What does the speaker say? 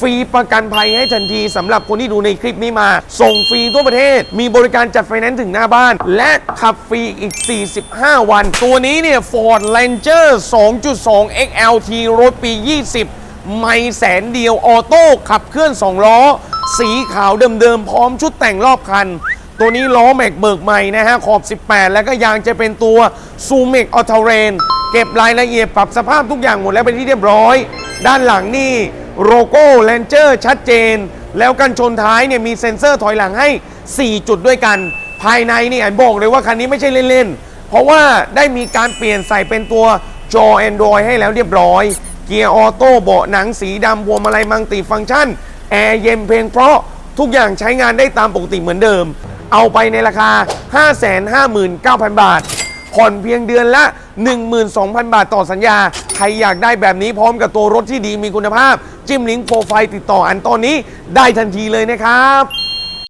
ฟรีประกันภัยให้ทันทีสำหรับคนที่ดูในคลิปนี้มา ส่งฟรีทั่วประเทศ มีบริการจัดไฟแนนซ์ถึงหน้าบ้าน และขับฟรีอีก 45 วัน ตัวนี้เนี่ย Ford Ranger 2.2 XLT รถปี 20 ไม่แสนเดียวออโต้ขับเคลื่อน 2 ล้อ สีขาวเดิมๆ พร้อมชุดแต่งรอบคันตัวนี้ล้อแม็กเบิกใหม่นะฮะ ขอบ 18 แล้วก็ยางจะเป็นตัวซูเมกออเทเรนเก็บรายละเอียดปรับสภาพทุกอย่างหมดแล้วเป็นที่เรียบร้อย ด้านหลังนี่ โลโก้แลนเจอร์ชัดเจน แล้วกันชนท้ายเนี่ยมีเซ็นเซอร์ถอยหลังให้ 4 จุดด้วยกัน ภายในนี่อันบอกเลยว่าคันนี้ไม่ใช่เล่นๆ เพราะว่าได้มีการเปลี่ยนใส่เป็นตัวจอ Android ให้แล้วเรียบร้อย เกียร์ออโต้เบาะหนังสีดำพวงมาลัยมังติฟังก์ชัน แอร์เย็นเพลงเพราะทุกอย่างใช้งานได้ตามปกติเหมือนเดิม เอาไปในราคา 559,000 บาท ผ่อนเพียงเดือนละ 12,000 บาทต่อสัญญา ใครอยากได้แบบนี้พร้อมกับตัวรถที่ดีมีคุณภาพ จิ้มลิงก์โปรไฟล์ติดต่ออันตอนนี้ได้ทันทีเลยนะครับ